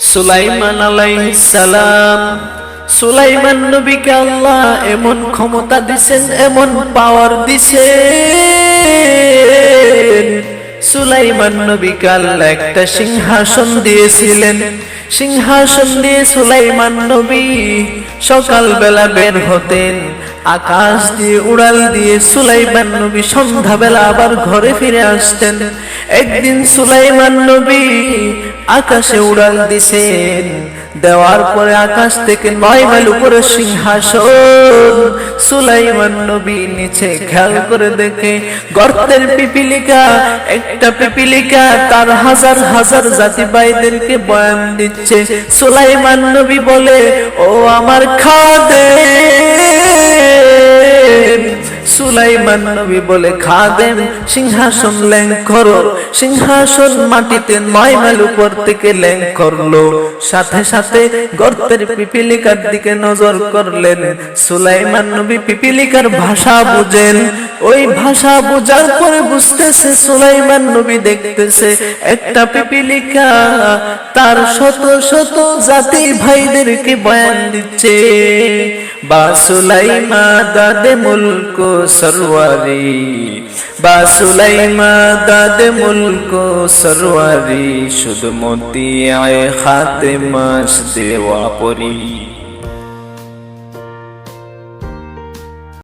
সুলাইমান সালাম। সুলাইমান নবীকে আল্লাহ এমন ক্ষমতা দিছেন, এমন পাওয়ার দিছেন। সুলাইমান নবীকে আল্লাহ একটা সিংহাসন দিয়েছিলেন। সিংহাসন দিয়ে সুলাইমান নবী সকালবেলা বের হতেন। আকাশ দিয়ে উড়াল দিয়ে সুলাইমান নবী সন্ধ্যাবেলা আবার ঘরে ফিরে আসতেন। একদিন সুলাইমান নবী আকাশে উড়াল দিছেন। দেওয়ার পরে আকাশ থেকে নয় মাইল উপরে সিংহাসন সুলাইমান নবী নিচে খেয়াল করে দেখে, গর্তের পিপিলিকা, একটা পিপিলিকা, তার হাজার হাজার জাতি ভাইদেরকে বয়ান দিচ্ছে। সুলাইমান নবী বলে, ও আমার খাওয়া খাদে সুলাইমান নবী বলে, খাদেম, সিংহাসন ল্যাং সিংহাসন মাটিতে নয় মাইল উপর থেকে ল্যাং করল। সাথে সাথে গর্তের পিপিলিকার দিকে নজর করলেন। সুলাইমান নবী পিপিলিকার ভাষা বুঝেন। ওই ভাষা বোঝার পরে বুঝতেছে, সুলাইমান নবী দেখতেছে একটা পিপিলিকা তার শত শত জাতি ভাইদেরকে বয়ান দিচ্ছে। বা সুলাইমা দাদে মুলক সরওয়ারি বাসুলাইমা দাদে মুলক সরওয়ারি, শুধু মতি আয় হাতে মাস দেওয়া পরি।